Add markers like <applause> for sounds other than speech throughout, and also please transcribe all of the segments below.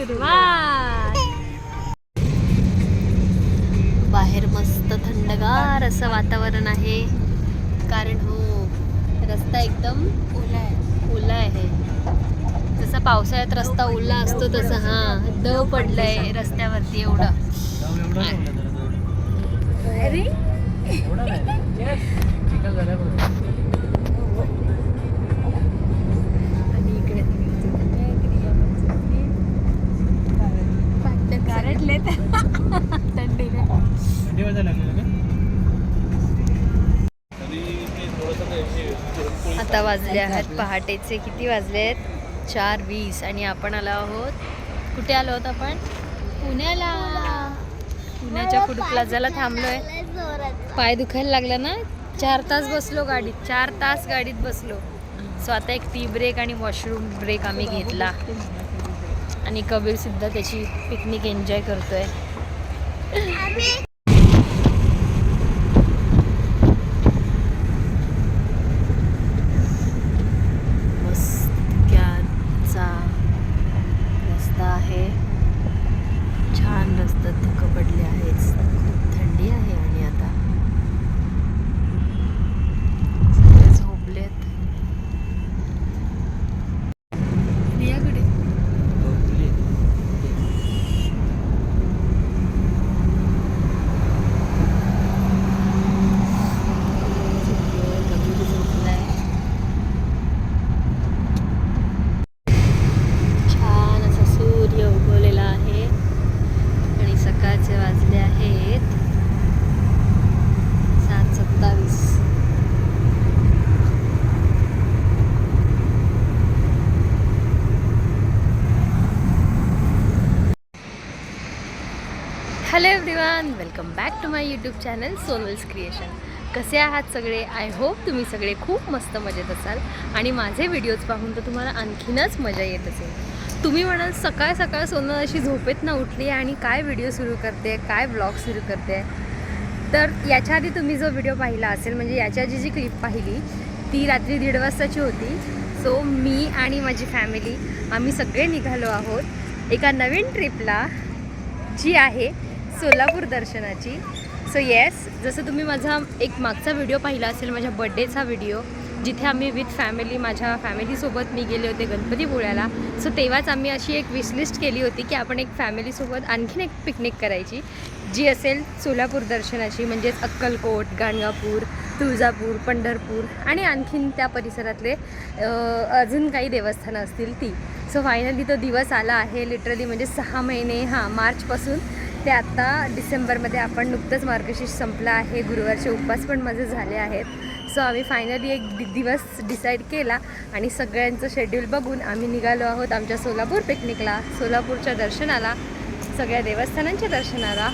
सुरुवात. बाहेर मस्त थंडगार असं वातावरण आहे. कारण हो रस्ता एकदम ओला आहे. ओला आहे. जसा पावसाळ्यात रस्ता ओला असतो तसं हा दव पडलंय रस्त्यावरती एवढं. अरे. आता वाजले आहेत पहाटेचे. किती वाजले आहेत? चार वीस. आणि आपण आलो आहोत. कुठे आलो आहोत आपण? पुण्याला. पुण्याच्या फूड प्लाझाला थांबलोय. पाय दुखायला लागला ना? चार तास बसलो गाडीत. चार तास गाडीत बसलो. सो आता एक टी ब्रेक आणि वॉशरूम ब्रेक आम्ही घेतला. आणि कबीर सुद्धा त्याची पिकनिक एन्जॉय करतोय मस्त्याचा रस्ता आहे छान रस्ता धुकं पडले आहेत खूप थंडी आहे आणि आता सगळे झोपलेत प्रियाकडे झोपलोय, कबीर झोपलाय. छान असा सूर्य उगवलेला आहे आणि सकाळचे वाजले आहेत सात सत्तावीस hello everyone welcome back to my YouTube channel Sonal's creation कसे आहात सगळे? आय होप तुम्ही सगळे खूप मस्त मजेत असाल. आणि माझे व्हिडिओज पाहून तर तुम्हाला आणखीनच मजा येत असेल. तुम्ही म्हणाल सकाळ सकाळ सोनल अशी झोपेत ना उठली आणि काय व्हिडिओ सुरू करते? काय ब्लॉग सुरू करते? तर याच्या आधी तुम्ही जो व्हिडिओ पाहिला असेल म्हणजे याच्या आधी जी क्लिप पाहिली ती रात्री दीड वाजताची होती. सो मी आणि माझी फॅमिली आम्ही सगळे निघालो आहोत एका नवीन ट्रिपला जी आहे सोलापूर दर्शनाची. सो येस जसं तुम्ही माझा एक मागचा व्हिडिओ पाहिला असेल माझ्या बड्डेचा व्हिडिओ जिथे आम्ही विथ फॅमिली माझ्या फॅमिलीसोबत मी गेले होते गणपतीपुळ्याला सो तेव्हाच आम्ही अशी एक विशलिस्ट केली होती की आपण एक फॅमिलीसोबत आणखीन एक पिकनिक करायची जी असेल सोलापूर दर्शनाची म्हणजेच अक्कलकोट गाणगापूर तुळजापूर पंढरपूर आणि आणखीन त्या परिसरातले अजून काही देवस्थानं असतील ती. सो फायनली तो दिवस आला आहे लिटरली म्हणजे सहा महिने हां मार्चपासून ते आत्ता डिसेंबरमध्ये आपण नुकतंच मार्गशीर्ष संपला आहे. गुरुवारचे उपवास पण माझे झाले आहेत. सो आम्ही फायनली एक दिवस डिसाईड केला आणि सगळ्यांचं शेड्यूल बघून आम्ही निघालो आहोत आमच्या सोलापूर पिकनिकला सोलापूरच्या दर्शनाला सगळ्या देवस्थानांच्या दर्शनाला.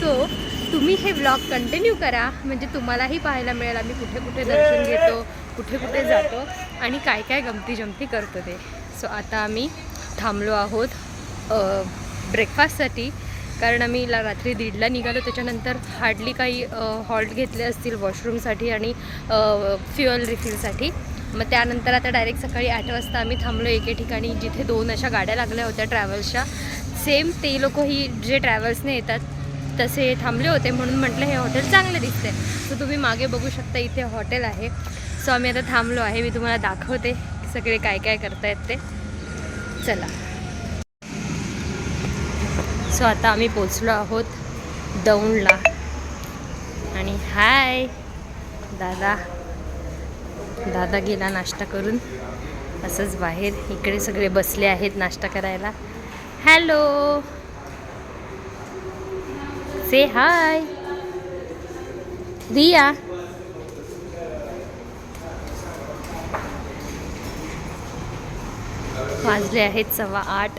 सो तुम्ही हे ब्लॉग कंटिन्यू करा. म्हणजे तुम्हालाही पाहायला मिळेल. आम्ही कुठे कुठे दर्शन घेतो कुठे कुठे जातो आणि काय काय गमती जमती करतो ते. सो आता आम्ही थांबलो आहोत ब्रेकफास्टसाठी कारण आम्ही ला रात्री दीडला निघालो त्याच्यानंतर हार्डली काही हॉल्ट घेतले असतील वॉशरूमसाठी आणि फ्युअल रिफिलसाठी मग त्यानंतर आता डायरेक्ट सकाळी आठ वाजता आम्ही थांबलो एके ठिकाणी जिथे दोन अशा गाड्या लागल्या होत्या ट्रॅव्हल्सच्या सेम ते लोकही जे ट्रॅव्हल्सने येतात तसे थांबले होते. म्हणून म्हटलं हे हॉटेल चांगलं दिसते तर तुम्ही मागे बघू शकता इथे हॉटेल आहे. सो आम्ही आता थांबलो आहे. मी तुम्हाला दाखवते सगळे काय काय करतायत ते. चला. सो आता आम्ही पोचलो आहोत दौंडला. आणि हाय दादा. दादा गेला नाश्ता करून. असंच बाहेर. इकडे सगळे बसले आहेत नाश्ता करायला. हॅलो. Say hi Riya. वाजले आहेत सव्वा आठ.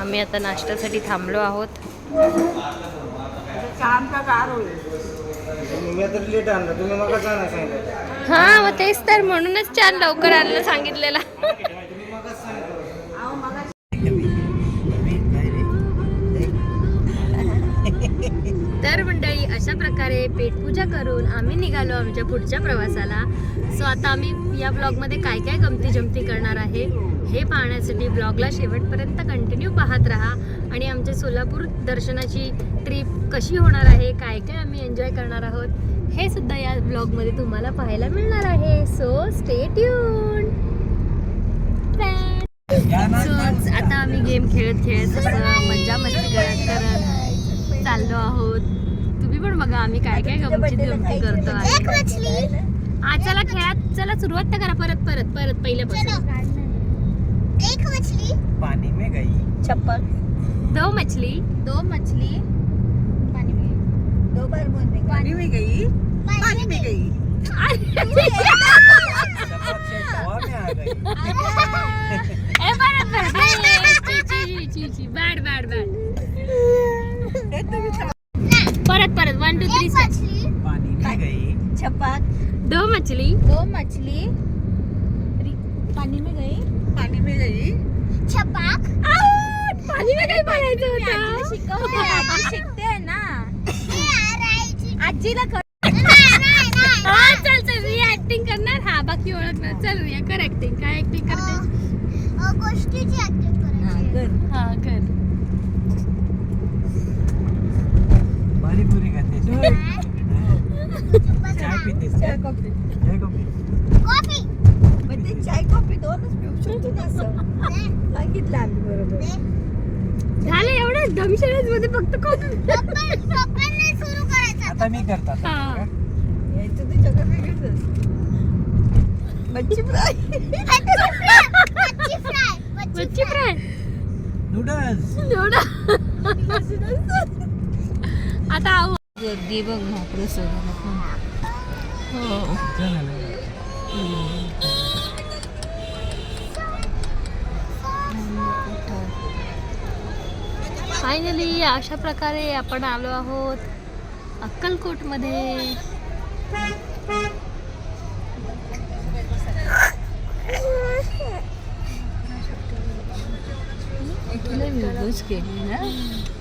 आम्ही आता नाश्त्यासाठी थांबलो आहोत. हा मग तेच तर म्हणूनच छान लवकर आणलं सांगितलेलं. अशा प्रकारे पेटपूजा करून आम्ही निघालो आमच्या पुढच्या प्रवासाला. सो आता आम्ही या ब्लॉगमध्ये काय काय गमती जमती करणार आहे हे पाहण्यासाठी ब्लॉगला शेवटपर्यंत कंटिन्यू पाहत राहा. आणि आमच्या सोलापूर दर्शनाची ट्रिप कशी होणार आहे काय काय आम्ही एन्जॉय करणार आहोत हे सुद्धा या ब्लॉगमध्ये तुम्हाला पाहायला मिळणार आहे. सो स्टे ट्यून सो आता आम्ही गेम खेळत खेळत मजा मस्ती करत करत चाललो आहोत. बघा आम्ही काय काय गमती गमती करतो आहे हा चला खेळात चला सुरुवात तर करा परत परत परत पहिल्यापासून. एक मछली. पाणी में गई. छप्पन दो मछली. दो मछली. पानी में दो बार बोलने पानी में गई. पानी में गई. Bad bad bad. परत वन टू थ्री एक मछली. पानी में गई छपाक. दो मछली. दो मछली. पानी में गई पानी में गई छपाक. पाणी में काय पाहायचं होतं. शिकवते आजी शिकते ना. <laughs> आजीला कर <laughs> हा चल चल रिया ऍक्टिंग करणार. हा बाकी ओळखणार. चल रिया कर ऍक्टिंग काय ऍक्टिंग करते गोष्टीची ऍक्टिंग करायची हा कर पाणीपुरी खाते चाय कॉफी. चाय कॉफी. कॉफी. म्हणजे चाय कॉफी दोनच पिऊ शकतो ना असं. सांगितलं आम्ही बरोबर. झालं एवढं? दमशनच मध्ये फक्त कॉफी. सुरू करायचं आता. मी करतात. हा. यायचं तुझ्याकडे वेगळंच मच्छी फ्राय. मच्छी फ्राय. मच्छी फ्राय. नूडल्स. <laughs> आता गर्दी बघ महाप्रसाद हो फायनली अशा प्रकारे आपण आलो आहोत अक्कलकोटमध्ये. केली ना?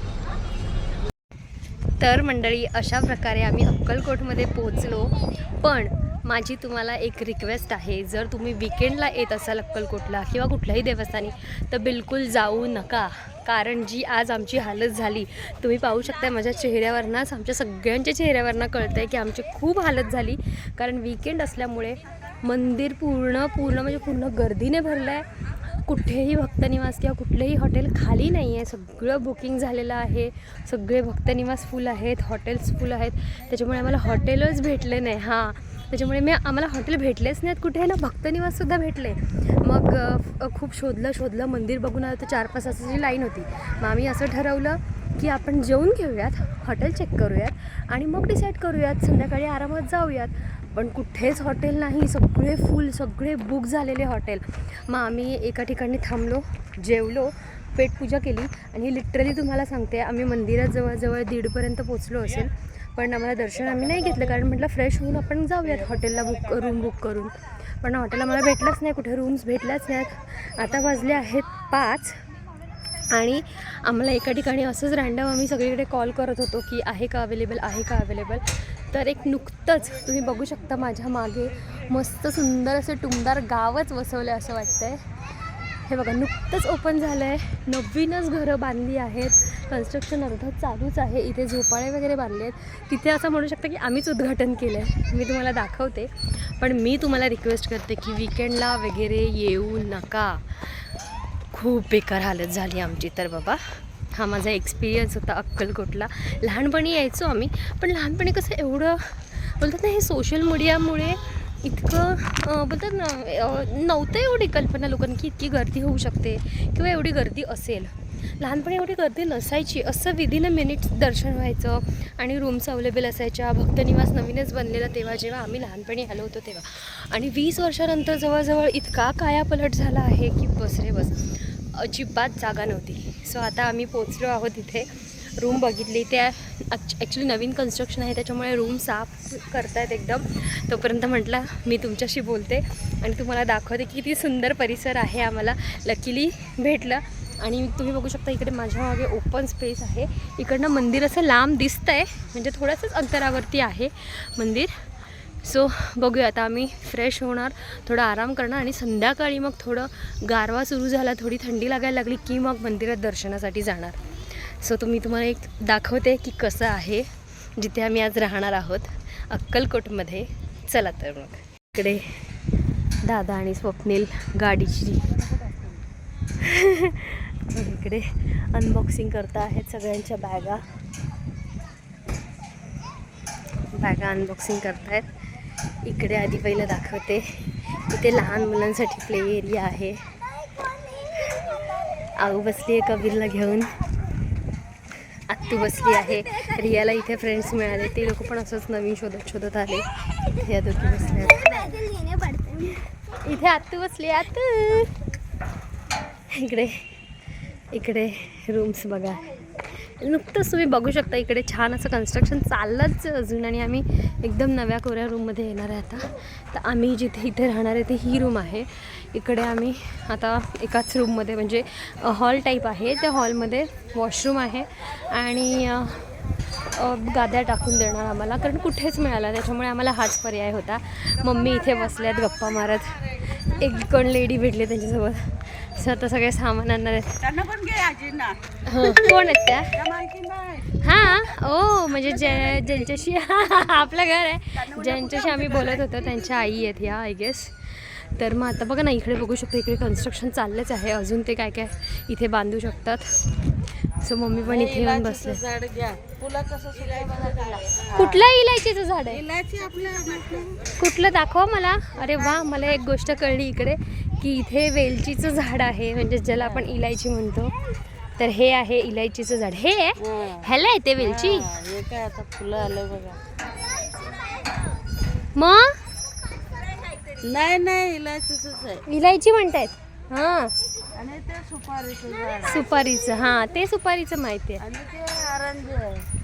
तर मंडळी अशा प्रकारे आम्ही अक्कलकोटमध्ये पोहोचलो. पण माझी तुम्हाला एक रिक्वेस्ट आहे. जर तुम्ही विकेंडला येत असाल अक्कलकोटला किंवा कुठल्याही देवस्थानी तर बिलकुल जाऊ नका. कारण जी आज आमची हालत झाली तुम्ही पाहू शकता माझ्या चेहऱ्यावरनंच आमच्या सगळ्यांच्या चेहऱ्यावरनं कळतं आहे की आमची खूप हालत झाली. कारण विकेंड असल्यामुळे मंदिर पूर्ण पूर्ण म्हणजे पूर्ण गर्दीने भरलं आहे कुठेही भक्तनिवास किंवा कुठलेही हॉटेल खाली नाही आहे. सगळं बुकिंग झालेलं आहे. सगळे भक्तनिवास फुल आहेत. हॉटेल्स फुल आहेत. त्याच्यामुळे आम्हाला हॉटेलच भेटले नाही. हां. त्याच्यामुळे मी आम्हाला हॉटेल भेटलेच नाहीत कुठे. ना भक्तनिवाससुद्धा भेटले. मग खूप शोधलं शोधलं. मंदिर बघून आलं तर चार पाच तासाची लाईन होती. मग आम्ही असं ठरवलं की आपण जेवून घेऊयात. हॉटेल चेक करूयात आणि मग डिसाईड करूयात. संध्याकाळी आरामात जाऊयात. पण कुठेच हॉटेल नाही सगळे फुल सगळे बुक झालेले हॉटेल. मग आम्ही एका ठिकाणी थांबलो जेवलो पेटपूजा केली आणि लिटरली तुम्हाला सांगते आम्ही मंदिरात जवळजवळ दीडपर्यंत पोचलो असेल. पण आम्हाला दर्शन आम्ही नाही घेतलं कारण म्हटलं फ्रेश होऊन आपण जाऊयात हॉटेलला बुक रूम बुक करून. पण हॉटेल आम्हाला भेटलंच नाही कुठे रूम्स भेटल्याच नाहीत आता वाजले आहेत पाच आणि आम्हाला एका ठिकाणी असंच रँडम आम्ही सगळीकडे कॉल करत होतो की आहे का अवेलेबल आहे का अवेलेबल तर एक नुकतंच तुम्ही बघू शकता माझ्या मागे मस्त सुंदर असे टुमदार गावच वसवलं असं वाटतं आहे हे बघा नुकतंच ओपन झालं आहे नवीनच घरं बांधली आहेत. कन्स्ट्रक्शन अर्धं चालूच आहे. इथे झोपाळे वगैरे बांधले आहेत. तिथे असं म्हणू शकता की आम्हीच उद्घाटन केलं आहे मी तुम्हाला दाखवते. पण मी तुम्हाला रिक्वेस्ट करते की विकेंडला वगैरे येऊ नका. खूप बेकार हालत झाली आमची तर बाबा. हा माझा एक्सपिरियन्स होता अक्कलकोटला. लहानपणी यायचो आम्ही पण लहानपणी कसं एवढं बोलतात ना हे सोशल मीडियामुळे इतकं बोलतात ना नव्हतं एवढी कल्पना लोकांनी की इतकी गर्दी होऊ शकते किंवा एवढी गर्दी असेल. लहानपणी एवढी गर्दी नसायची. असं विदिन अ मिनिट दर्शन व्हायचं आणि रूम्स अवेलेबल असायच्या. भक्तनिवास नवीनच बनलेला तेव्हा जेव्हा आम्ही लहानपणी आलो होतो तेव्हा. आणि वीस वर्षानंतर जवळजवळ इतका कायापलट झाला आहे की बस रे बस. अजिबात जागा नव्हती. सो आता आम्ही पोचलो आहोत इथे. रूम बघितली. त्या ॲक्च्युली नवीन कन्स्ट्रक्शन आहे. त्याच्यामुळे रूम साफ करतायत एकदम. तोपर्यंत म्हटलं मी तुमच्याशी बोलते आणि तुम्हाला दाखवते की किती सुंदर परिसर आहे आम्हाला. लकीली भेटलं. आणि तुम्ही बघू शकता इकडे माझ्या मागे ओपन स्पेस आहे. इकडनं मंदिर असं लांब दिसतं आहे म्हणजे थोडंसंच अंतरावरती आहे मंदिर. सो बघूया आता आम्ही फ्रेश होणार थोडा आराम करणार आणि संध्याकाळी मग थोडं गारवा सुरू झाला थोडी थंडी लागायला लागली की मग मंदिरात दर्शनासाठी जाणार. सो तुम्ही तुम्हाला एक दाखवते की कसं आहे जिथे आम्ही आज राहणार आहोत अक्कलकोटमध्ये. चला तर मग. इकडे दादा आणि स्वप्नील गाडीची. इकडे अनबॉक्सिंग करता आहेत सगळ्यांच्या बॅगा. बॅगा अनबॉक्सिंग करतायत. इकडे आधी पहिलं दाखवते. इथे लहान मुलांसाठी प्ले एरिया आहे. आऊ बसली आहे कबीरला घेऊन. आत्तू बसली आहे. रियाला इथे फ्रेंड्स मिळाले. ते लोक पण असंच नवीन शोधत शोधत आले. इथे या दोघी बसल्या इथे आत्तू बसली आत्तू! इकडे इकडे रूम्स बघा. नुकतंच तुम्ही बघू शकता इकडे छान असं कन्स्ट्रक्शन चाललंच अजून आणि आम्ही एकदम नव्या कोऱ्या रूममध्ये येणार आहे आता. तर आम्ही जिथे इथे राहणार आहे ती ही रूम आहे. इकडे आम्ही आता एकाच रूममध्ये म्हणजे हॉल टाईप आहे. त्या हॉलमध्ये वॉशरूम आहे आणि गाद्या टाकून देणार आम्हाला कारण कुठेच मिळाला त्याच्यामुळे आम्हाला हाच पर्याय होता. मम्मी इथे बसल्यात गप्पा मारत. एक कोण लेडी भेटली त्यांच्यासोबत. सो आता सगळे सामान आणणार आहेत त्यांना पण घे आजींना. हं, कोण आहेत त्या? त्या माहिती नाही हां ओ म्हणजे ज्या ज्यांच्याशी <laughs> आपलं घर आहे. ज्यांच्याशी आम्ही बोलत होतो त्यांच्या आई आहेत ह्या आय गेस तर मग आता बघा ना इकडे बघू शकतो इकडे कन्स्ट्रक्शन चाललंच आहे. अजून ते काय काय इथे बांधू शकतात. सो मम्मी पण इथे येऊन बसले. झाड घ्या. तुला कसं सुद्धा कुठलं इलायचीचं झाड आहे? इलायची आपल्या कुठलं दाखवा मला. अरे वा मला एक गोष्ट कळली इकडे. की इथे वेलचीचं झाड आहे म्हणजे ज्याला आपण इलायची म्हणतो. तर हे आहे इलायचीचं झाड. हे आहे? ह्याला येते वेलची? हे काय आता फुलं आलं बघा. मग? नाही नाही इलायचीच आहे. इलायची म्हणतायत? हां. आणि ते सुपारीचं झाड सुपारीचं हां ते सुपारीचं माहिती आहे. आणि ते आरंजी आहे.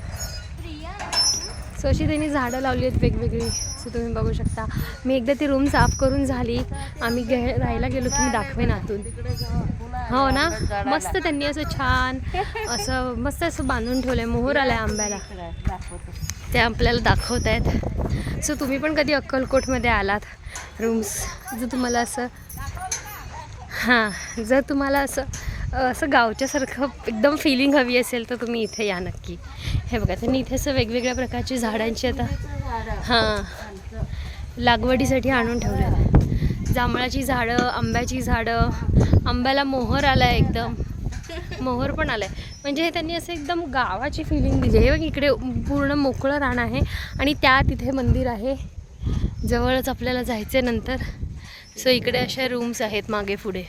सो अशी त्यांनी झाडं लावली आहेत वेगवेगळी. सो तुम्ही बघू शकता. मी एकदा ती रूम साफ करून झाली. आम्ही गे राहायला गेलो की मी दाखवेन आतून. हो ना? मस्त त्यांनी असं छान असं मस्त असं बांधून ठेवलं आहे मोहर आला आहे आंब्याला. ते आपल्याला दाखवत आहेत सो तुम्ही पण कधी अक्कलकोटमध्ये आलात? रूम्स. जर तुम्हाला असं हां जर तुम्हाला असं असं गावच्यासारखं एकदम फिलिंग हवी असेल तर तुम्ही इथे या नक्की. हे बघा त्यांनी इथे असं वेगवेगळ्या प्रकारची झाडांची आता हां. लागवडीसाठी आणून ठेवलं जांभळाची झाडं आंब्याची झाडं आंब्याला मोहर आला आहे एकदम. मोहर पण आलाय. म्हणजे हे त्यांनी असं एकदम गावाची फिलिंग दिली. आहे बघ इकडे पूर्ण मोकळं रान आहे आणि त्या तिथे मंदिर आहे. जवळच आपल्याला जायचं नंतर. सो इकडे अशा रूम्स आहेत मागे पुढे.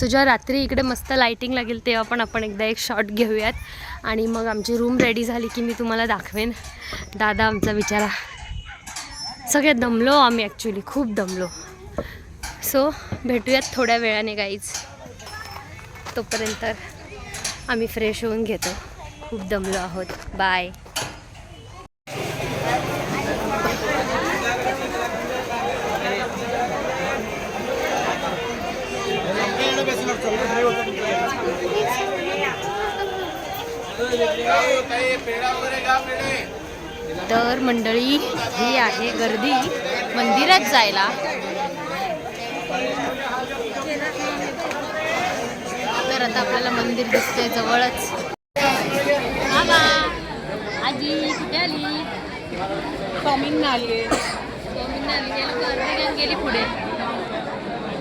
सो जेव्हा रात्री इकडे मस्त लायटिंग लागेल तेव्हा पण आपण एकदा एक शॉट घेऊयात. आणि मग आमची रूम रेडी झाली की मी तुम्हाला दाखवेन. दादा आमचा बिचारा सगळे दमलो आम्ही ॲक्च्युली खूप दमलो. सो भेटूयात थोड्या वेळाने गाईज तोपर्यंत आम्ही फ्रेश होऊन घेतो. खूप दमलो आहोत. बाय तर मंडळी ही आहे गर्दी मंदिरात जायला. तर आता आपल्याला मंदिर दिसतंय जवळच. आबा आजी कुठे आली? कॉमिंग आली स्वामींना आली गेली गर्दी घेऊन गेली पुढे.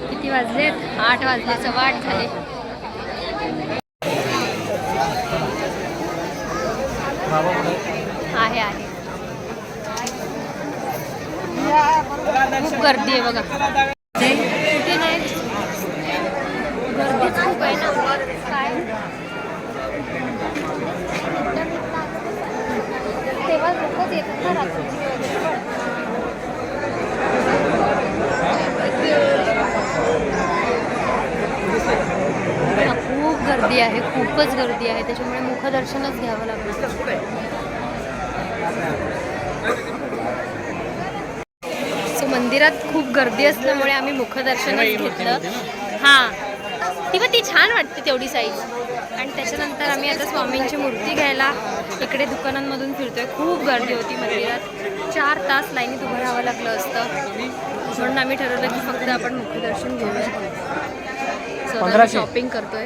किती वाजलेत? आठ वाजले सव्वा आठ झाले. आहे आहे. खूप गर्दी आहे बघा. कुठे नाही? गर्दी खूप आहे ना. काय? तेव्हा लोकच येतात ना रात्री खूप गर्दी आहे खूपच गर्दी आहे. त्याच्यामुळे मुखदर्शनच घ्यावं लागलं सो मंदिरात खूप गर्दी असल्यामुळे आम्ही मुखदर्शनच घेतलं. हां. ती पण ती छान वाटते तेवढी साईज आणि त्याच्यानंतर आम्ही आता स्वामींची मूर्ती घ्यायला इकडे दुकानांमधून फिरतोय. खूप गर्दी होती मंदिरात. चार तास लाईनीत उभं राहावं लागलं असतं. म्हणून आम्ही ठरवलं की फक्त आपण मुखदर्शन So, आता शॉपिंग करतोय.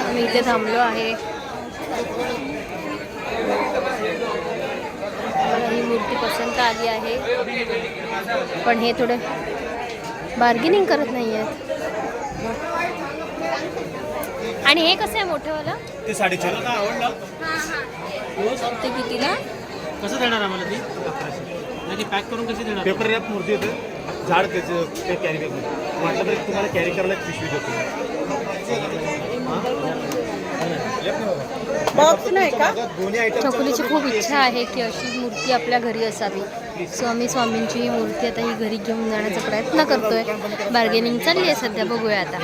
आम्ही इथे थांबलो आहे. मला ही मूर्ती पसंत आली आहे. पण हे थोडं बार्गेनिंग करत नाही आहेत आणि हे कसं आहे मोठंवालं? ते साडेचार. का आवडलं ते कितीला? कसं देणार आम्हाला ती? नाही पॅक करून कशी देणार? पेपर रॅप मूर्ती होते झाड त्याचं ते कॅरी बॅग म्हटलं तरी तुम्हाला कॅरी करायला एक पिशवी देतो. बॉक्स नाही का? दोन्ही आयटम चकुलीची खूप इच्छा आहे की अशी मूर्ती आपल्या घरी असावी. स्वामी स्वामींची ही मूर्ती आता ही घरी घेऊन जाण्याचा प्रयत्न करतोय. बार्गेनिंग चालली आहे सध्या बघूया आता.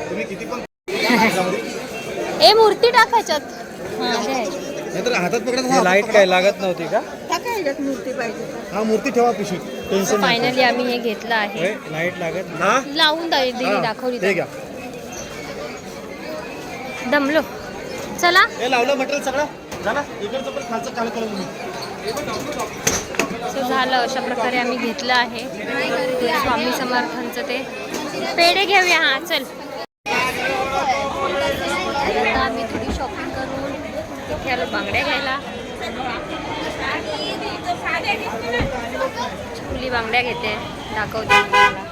तुम्ही किती पण <laughs> ए मूर्ती टाकायच्यात. हां हातात पकडत लाइट काय लागत नव्हती का? टाका ह्याच्यात मूर्ती पाहिजे. हा मूर्ती ठेवा पिशवीत टेन्शन फायनली आम्ही हे घेतलं आहे. लाइट लागत हा? लावून दा- दिली हा, दाखवली ते घ्या. दमलो. चला. हे लावलं मटेरियल सगळं? झालं? इकडचं पण खालचं काल करून तुम्ही सो झालं अशा प्रकारे आम्ही घेतलं आहे. स्वामी समर्थांचं ते. पेढे घेऊया हा चल. आता आम्ही थोडी शॉपिंग करून इथे आलो बांगड्या घ्यायला. फुली बांगड्या घेते दाखवते तुम्हाला.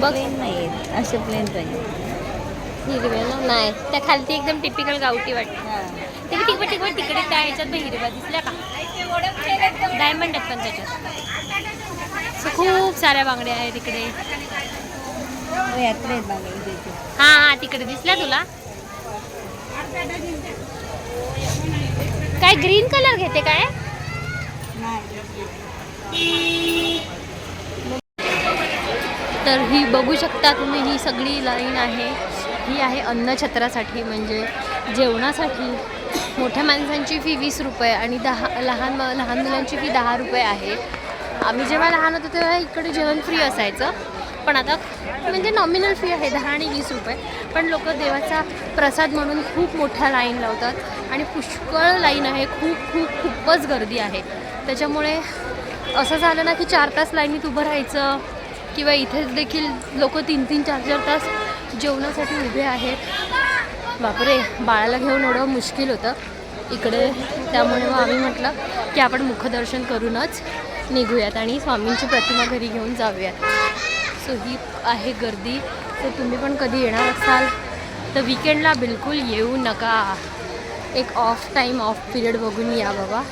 बघ. नाही असे प्लेन पाहिजे ना नाही. त्या खालती एकदम टिपिकल गावठी वाटते ते तिकडे तिकडे तिकडे त्या ह्याच्यात बघ हिरव्या दिसल्या का? डायमंड आहेत पण त्याच्यात. खूप साऱ्या बांगड्या आहेत तिकडे. यात्रेत बांगडी हा हा तिकडे दिसल्या तुला? काय ग्रीन कलर घेते काय? तर ही बघू शकता तुम्ही ही सगळी लाईन आहे. ही आहे अन्नछत्रासाठी म्हणजे जेवणासाठी. मोठ्या माणसांची फी वीस रुपये आणि दहा लहान म- लहान मुलांची फी दहा रुपये आहे. आम्ही जेव्हा लहान होतो तेव्हा इकडे जेवण फ्री असायचं. पण आता म्हणजे नॉमिनल फी आहे दहा आणि वीस रुपये. पण लोक देवाचा प्रसाद म्हणून खूप मोठ्या लाईन लावतात आणि पुष्कळ लाईन आहे खूप खूप खूपच गर्दी आहे. त्याच्यामुळे असं झालं ना की चार तास लाईनीत उभं राहायचं किंवा इथेच देखील लोक तीन तीन चार चार तास जेवणासाठी उभे आहेत. बापरे बाळाला घेऊन एवढं मुश्किल होतं. इकडे त्यामुळे मग आम्ही म्हटलं की आपण मुखदर्शन करूनच निघूयात आणि स्वामींची प्रतिमा घरी घेऊन जाऊयात. सो ही आहे गर्दी. तर तुम्ही पण कधी येणार असाल तर विकेंडला बिलकुल येऊ नका. एक ऑफ टाईम ऑफ पिरियड बघून या बाबा.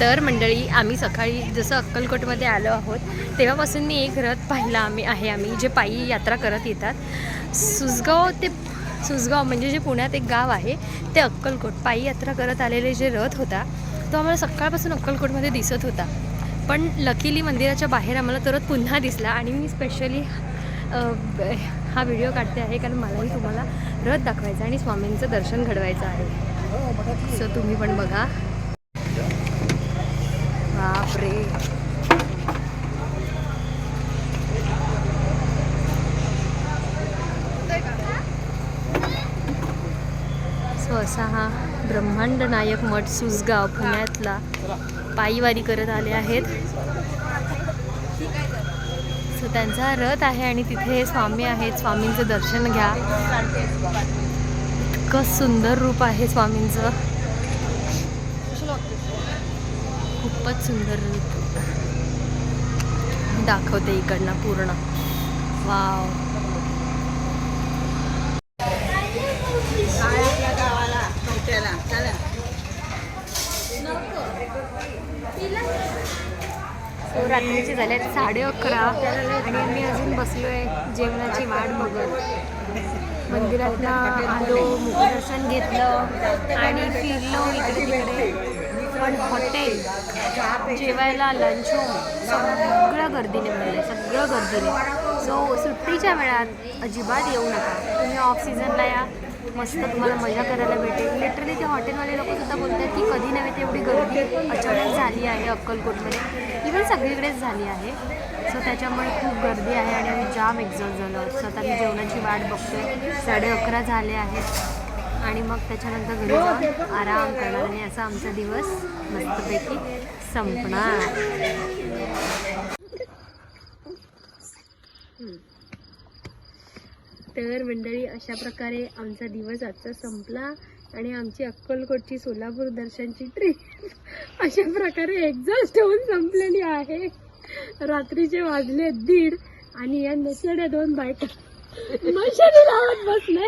तर मंडळी आम्ही सकाळी जसं अक्कलकोटमध्ये आलो आहोत तेव्हापासून मी एक रथ पाहिला आम्ही आहे आम्ही जे पायी यात्रा करत येतात. सुसगाव ते सुसगाव म्हणजे जे पुण्यात एक गाव आहे ते अक्कलकोट. पायी यात्रा करत आलेले जे रथ होता तो आम्हाला सकाळपासून अक्कलकोटमध्ये दिसत होता. पण लकीली मंदिराच्या बाहेर आम्हाला तरत पुन्हा दिसला आणि मी स्पेशली हा व्हिडिओ काढते आहे कारण मलाही तुम्हाला रथ दाखवायचा आणि स्वामींचं दर्शन घडवायचं आहे. सो तुम्ही पण बघा. बापरे. सो असा हा ब्रह्मांड नायक मठ सुसगाव पुण्यातला पायीवारी करत आले आहेत. सो त्यांचा रथ आहे आणि तिथे स्वामी आहेत. स्वामींचं दर्शन घ्या. इतकं सुंदर रूप आहे स्वामींचं. खूपच सुंदर रूप. दाखवते इकडनं पूर्ण. वाव. रात्रीचे झाले आहेत साडे अकरा आणि मी अजून बसलो आहे जेवणाची वाट बघत. मंदिरातनं आलो दर्शन घेतलं आणि फिरलो इकडे तिकडे पण हॉटेल जेवायला लंच होम सगळं गर्दीने भरलं सगळं गर्दीने सो सुट्टीच्या वेळात अजिबात येऊ नका. तुम्ही ऑफ सीझनला या. मस्त तुम्हाला मजा करायला भेटेल. लिटरली ते हॉटेलवाले लोकसुद्धा बोलतात की कधी नव्हे तेवढी गर्दी. अचानक झाली आहे अक्कलकोटमध्ये. इवन सगळीकडेच झाली आहे. सो त्याच्यामुळे खूप गर्दी आहे आणि आम्ही जाम एक्झॉस्ट झालो सो आता मी जेवणाची वाट बघतो साडे अकरा झाले आहेत. आणि मग त्याच्यानंतर घरी जाऊन आराम करणार आणि असा आमचा दिवस मस्तपैकी संपणार. तर मंडळी अशा प्रकारे आमचा दिवस आजचा संपला आणि आमची अक्कलकोटची सोलापूर दर्शनची ट्रिप अशा प्रकारे एक्झॉस्ट होऊन संपलेली आहे. रात्रीचे वाजले दीड आणि या नशेड्या दोन बायका मशाली लावत बसले.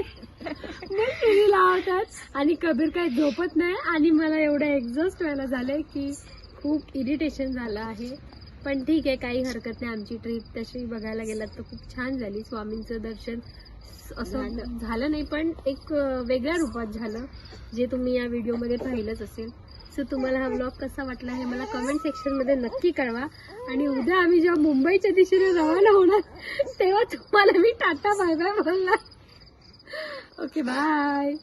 मशाली लावतात. आणि कबीर काही झोपत नाही. आणि मला एवढं एक्झॉस्ट व्हायला झालंय की खूप इरिटेशन झालं आहे. पण ठीक आहे काही हरकत नाही. आमची ट्रिप तशी बघायला गेलात तर खूप छान झाली. स्वामींचं दर्शन असं झालं नाही पण एक वेगळ्या रूपात झालं जे तुम्ही या व्हिडिओमध्ये पाहिलंच असेल. सो तुम्हाला हा ब्लॉग कसा वाटला हे मला कमेंट सेक्शनमध्ये नक्की कळवा. आणि उद्या आम्ही जेव्हा मुंबईच्या दिशेने रवाना होणार तेव्हा तुम्हाला मी टाटा बाय बाय बोलणार. ओके बाय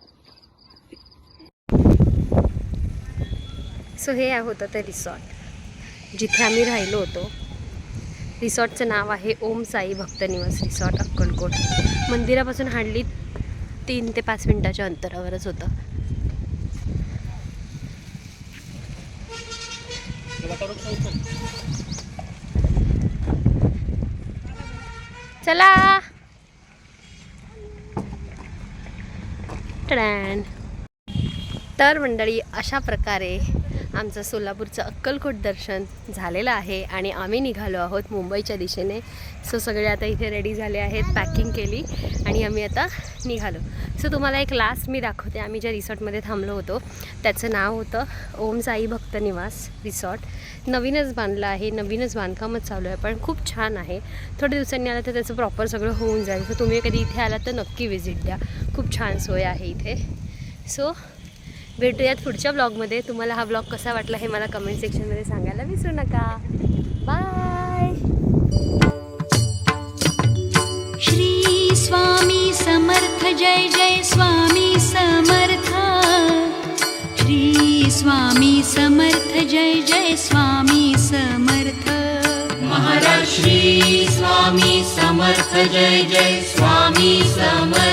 सो हे होतं ते रिसॉर्ट जिथे आम्ही राहिलो होतो. रिसॉर्टचं नाव आहे ओम साई भक्त निवास रिसॉर्ट अक्कलकोट. मंदिरापासून हार्डली तीन ते पाच मिनटाच्या अंतरावरच होतं. चला! ट्रॅन तर मंडळी अशा प्रकारे आमचं सोलापूरचं अक्कलकोट दर्शन झालेलं आहे आणि आम्ही निघालो आहोत मुंबईच्या दिशेने. सो सगळे आता इथे रेडी झाले आहेत पॅकिंग केली आणि आम्ही आता निघालो. सो तुम्हाला एक लास्ट मी दाखवते. आम्ही ज्या रिसॉर्टमध्ये थांबलो होतो त्याचं नाव होतं ओम साई भक्त निवास रिसॉर्ट. नवीनच बांधलं आहे नवीनच बांधकामच चालू आहे पण खूप छान आहे. थोड्या दिवसांनी आलं तर त्याचं प्रॉपर सगळं होऊन जाईल. सो तुम्ही कधी इथे आलात तर नक्की व्हिजिट द्या. खूप छान सोय आहे इथे. सो भेटूयात पुढच्या ब्लॉगमध्ये. तुम्हाला हा ब्लॉग कसा वाटला हे मला कमेंट सेक्शनमध्ये सांगायला विसरू नका. बाय श्री स्वामी समर्थ जय जय स्वामी समर्थ. श्री स्वामी समर्थ जय जय स्वामी समर्थ. महाराज श्री स्वामी समर्थ जय जय स्वामी समर्थ.